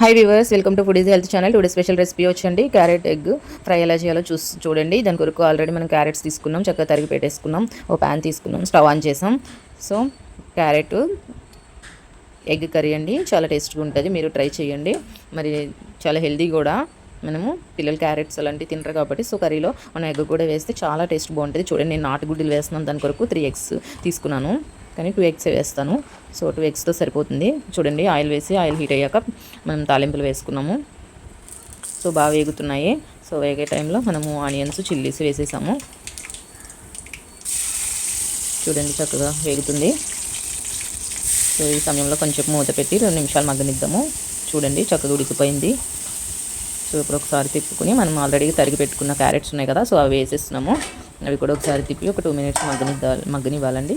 Hi viewers welcome to food is health channel today special recipe వచ్చండి. Carrot egg fry ఎలా చేయాలో చూసి చూడండి. దాని కొరకు ఆల్రెడీ మనం క్యారెట్స్ తీసుకున్నాం. చక్కగా తరిగి పెట్టేసుకున్నాం. ఓ ప్యాన్ తీసుకున్నాం. స్టవ్ ఆన్ చేసాం. సో క్యారెట్ ఎగ్ కర్రీ అండి. చాలా టేస్ట్గా ఉంటుంది. మీరు ట్రై చేయండి. మరి చాలా హెల్దీ కూడా. మనము పిల్లలు క్యారెట్స్ అలాంటివి తింటారు కాబట్టి సో కర్రీలో మనం ఎగ్ కూడా వేస్తే చాలా టేస్ట్ బాగుంటుంది. చూడండి నేను నాటుగుడ్డలు వేస్తున్నాను. దాని కొరకు త్రీ ఎగ్స్ తీసుకున్నాను. కానీ టూ ఎగ్స్ వేస్తాను. సో టూ ఎగ్స్తో సరిపోతుంది. చూడండి ఆయిల్ వేసి ఆయిల్ హీట్ అయ్యాక మనం తాలింపులు వేసుకున్నాము. సో బాగా వేగుతున్నాయి. సో వేగే టైంలో మనము ఆనియన్స్ చిల్లీస్ వేసేసాము. చూడండి చక్కగా వేగుతుంది. సో ఈ సమయంలో కొంచెం మూత పెట్టి రెండు నిమిషాలు మగ్గనిద్దాము. చూడండి చక్కగా ఉడికిపోయింది. సో ఇప్పుడు ఒకసారి తిప్పుకొని మనం ఆల్రెడీ తరిగి పెట్టుకున్న క్యారెట్స్ ఉన్నాయి కదా సో అవి వేసేస్తున్నాము. అవి కూడా ఒకసారి తిప్పి ఒక టూ మినిట్స్ మగ్గనిద్దా మగ్గనివ్వాలండి.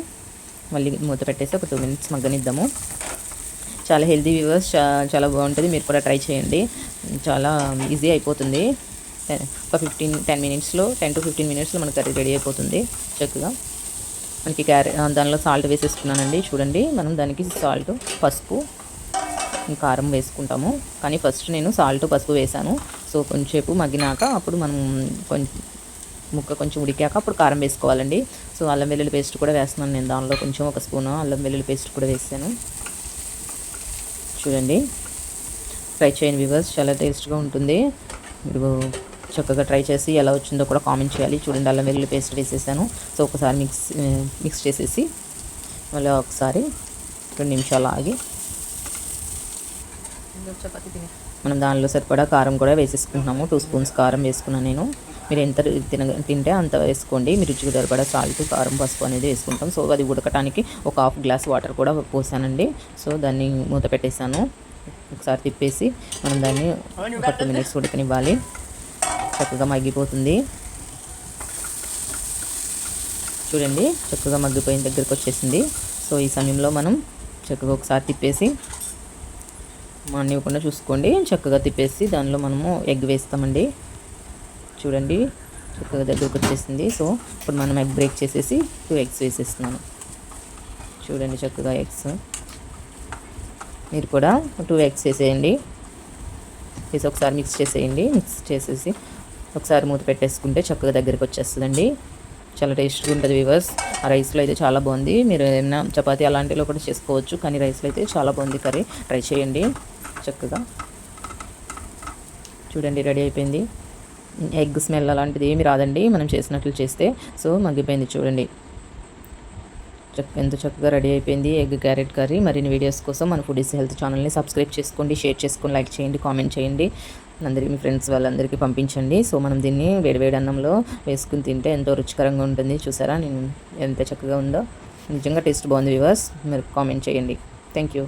మళ్ళీ మూత పెట్టేసి ఒక టూ మినిట్స్ మగ్గనిద్దాము. చాలా హెల్తీ వ్యూవర్స్ చాలా బాగుంటుంది. మీరు కూడా ట్రై చేయండి. చాలా ఈజీ అయిపోతుంది. ఒక ఫిఫ్టీన్ టెన్ మినిట్స్లో టెన్ టు ఫిఫ్టీన్ మినిట్స్లో మనకి కర్రీ రెడీ అయిపోతుంది. చక్కగా మనకి క్యారెట్ దానిలో సాల్ట్ వేసేసుకున్నానండి. చూడండి మనం దానికి సాల్ట్ పసుపు కారం వేసుకుంటాము. కానీ ఫస్ట్ నేను సాల్ట్ పసుపు వేసాను. సో కొంచెంసేపు మగ్గినాక అప్పుడు మనం కొంచెం ముక్క కొంచెం ఉడికాక అప్పుడు కారం వేసుకోవాలండి. సో అల్లం వెల్లుల్లి పేస్ట్ కూడా వేస్తున్నాను నేను. దానిలో కొంచెం ఒక స్పూను అల్లం వెల్లుల్లి పేస్ట్ కూడా వేసాను. చూడండి. ఫ్రై చేయండి వివర్స్ చాలా టేస్ట్గా ఉంటుంది. మీరు చక్కగా ట్రై చేసి ఎలా వచ్చిందో కూడా కామెంట్ చేయాలి. చూడండి అల్లం వెల్లుల్లి పేస్ట్ వేసేసాను. సో ఒకసారి మిక్స్ మిక్స్ చేసేసి మళ్ళీ ఒకసారి రెండు నిమిషాలు ఆగి మనం దానిలో సరిపడా కారం కూడా వేసేసుకుంటున్నాము. టూ స్పూన్స్ కారం వేసుకున్నాను నేను. మీరు ఎంత తిన తింటే అంత వేసుకోండి. మీరు రుచికి సరిపడా సాల్ట్ కారం పసుపు అనేది వేసుకుంటాం. సో అది ఉడకటానికి ఒక హాఫ్ గ్లాస్ వాటర్ కూడా పోసానండి. సో దాన్ని మూత పెట్టేశాను. ఒకసారి తిప్పేసి మనం దాన్ని ఒక టూ మినిట్స్ ఉడకనివ్వాలి. చక్కగా మగ్గిపోతుంది. చూడండి చక్కగా మగ్గిపోయిన దగ్గరికి వచ్చేసింది. సో ఈ సమయంలో మనం చక్కగా ఒకసారి తిప్పేసి మానివ్వకుండా చూసుకోండి. చక్కగా తిప్పేసి దానిలో మనము ఎగ్ వేస్తామండి. చూడండి. చక్కగా దగ్గరకు వచ్చేసింది. సో ఇప్పుడు మనం ఎగ్ బ్రేక్ చేసేసి టూ ఎగ్స్ వేసేస్తున్నాను. చూడండి చక్కగా ఎగ్స్ మీరు కూడా టూ ఎగ్స్ వేసేయండి. వేసి ఒకసారి మిక్స్ చేసేయండి. మిక్స్ చేసేసి ఒకసారి మూత పెట్టేసుకుంటే చక్కగా దగ్గరికి వచ్చేస్తుందండి. చాలా టేస్ట్గా ఉంటుంది వివర్స్ ఆ రైస్లో అయితే చాలా బాగుంది. మీరు ఏమైనా చపాతీ అలాంటిలో కూడా చేసుకోవచ్చు. కానీ రైస్లో అయితే చాలా బాగుంది కర్రీ. ట్రై చేయండి. చక్కగా. చూడండి రెడీ అయిపోయింది. ఎగ్ స్మెల్ అలాంటిది ఏమి రాదండి. మనం చేసినట్లు చేస్తే. సో మగ్గిపోయింది చూడండి. చక్క ఎంత చక్కగా రెడీ అయిపోయింది ఎగ్ క్యారెట్ కర్రీ. మరిన్ని వీడియోస్ కోసం మన ఫుడ్ హెల్త్ ఛానల్ని సబ్స్క్రైబ్ చేసుకోండి షేర్ చేసుకొని లైక్ చేయండి కామెంట్ చేయండి. అందరికీ మీ ఫ్రెండ్స్ వాళ్ళందరికీ పంపించండి. సో మనం దీన్ని వేడివేడి అన్నంలో వేసుకుని తింటే ఎంతో రుచికరంగా ఉంటుంది. చూసారా? నేను ఎంత చక్కగా ఉందో. నిజంగా టేస్ట్ బాగుంది వివర్స్ మీరు కామెంట్ చేయండి. Thank you.